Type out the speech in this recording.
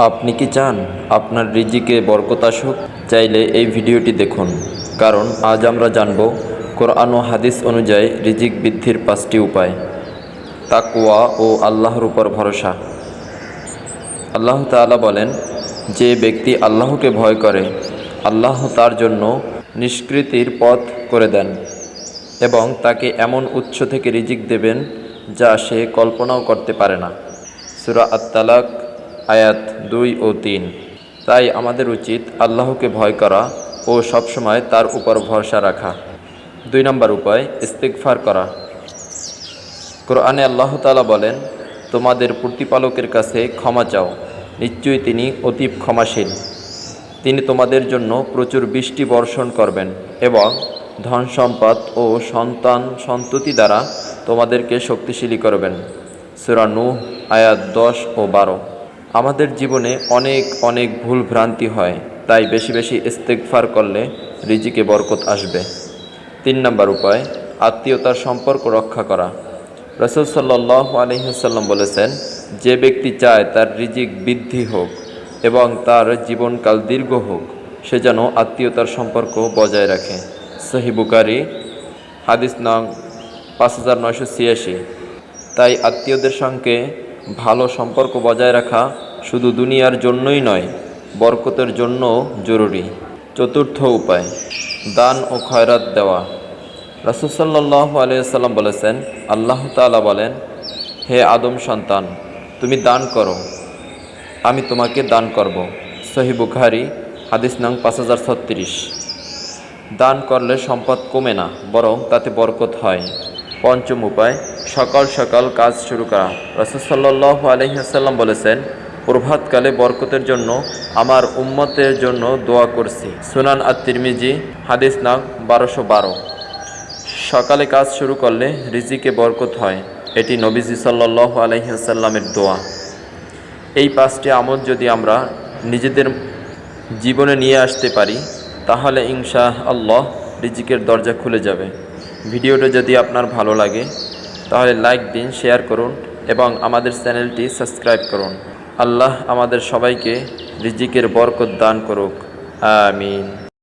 আপনি কি চান আপনার রিজিকে বরকত আসুক? চাইলে এই ভিডিওটি দেখুন। কারণ আজ আমরা জানব কোরআন ও হাদিস অনুযায়ী রিজিক বৃদ্ধির পাঁচটি উপায়। তাকওয়া ও আল্লাহর উপর ভরসা। আল্লাহ তাআলা বলেন, যে ব্যক্তি আল্লাহকে ভয় করে, আল্লাহ তার জন্য নিষ্কৃতির পথ করে দেন এবং তাকে এমন উৎস থেকে রিজিক দেবেন যা সে কল্পনাও করতে পারে না। সুরা আত্মালাক আয়াত দুই ও তিন। তাই আমাদের উচিত আল্লাহকে ভয় করা ও সবসময় তার উপর ভরসা রাখা। দুই নম্বর উপায়, ইস্তিগফার করা। কোরআনে আল্লাহ তালা বলেন, তোমাদের প্রতিপালকের কাছে ক্ষমা চাও। নিশ্চয়ই তিনি অতীব ক্ষমাশীল। তিনি তোমাদের জন্য প্রচুর বৃষ্টি বর্ষণ করবেন এবং ধন সম্পদ ও সন্তান সন্ততি দ্বারা তোমাদেরকে শক্তিশালী করবেন। সুরা নূহ, আয়াত দশ ও বারো। আমাদের জীবনে অনেক অনেক ভুল ভ্রান্তি হয়, তাই বেশি বেশি ইস্তেকফার করলে রিজিকে বরকত আসবে। তিন নম্বর উপায়, আত্মীয়তার সম্পর্ক রক্ষা করা। রসুল সাল্লাহ আলহিহাল্লাম বলেছেন, যে ব্যক্তি চায় তার রিজিক বৃদ্ধি হোক এবং তার জীবনকাল দীর্ঘ হোক, সে যেন আত্মীয়তার সম্পর্ক বজায় রাখে। সহি বুকারি হাদিস নং পাঁচ হাজার নয়শো ছিয়াশি। তাই আত্মীয়দের সঙ্গে ভালো সম্পর্ক বজায় রাখা শুধু দুনিয়ার জন্যই নয়, বরকতের জন্যও জরুরি। চতুর্থ উপায়, দান ও খয়রাত দেওয়া। রাসুসাল্লাহ আলিয়াল্লাম বলেছেন, আল্লাহ তাআলা বলেন, হে আদম সন্তান, তুমি দান করো। আমি তোমাকে দান করব। সহি বুখারি, হাদিস নং পাঁচ হাজার ছত্রিশ। দান করলে সম্পদ কমে না, বরং তাতে বরকত হয়। পঞ্চম উপায়, সকাল সকাল কাজ শুরু করা। রসুসাল্লাহ আলহিহাসাল্লাম বলেছেন, প্রভাতকালে বরকতের জন্য আমার উম্মতের জন্য দোয়া করছি। সুনান আত তিরমিজি হাদিস নাম বারোশো বারো। সকালে কাজ শুরু করলে রিজিকে বরকত হয়। এটি নবীজি সাল্লাহ আলহিহাসাল্লামের দোয়া। এই পাঁচটি আমল যদি আমরা নিজেদের জীবনে নিয়ে আসতে পারি, তাহলে ইনশা আল্লাহ রিজিকের দরজা খুলে যাবে। ভিডিওটা যদি আপনার ভালো লাগে, তাহলে লাইক দিন, শেয়ার করুন এবং আমাদের চ্যানেলটি সাবস্ক্রাইব করুন। আল্লাহ আমাদের সবাইকে রিজিকের বরকত দান করুক। আমিন।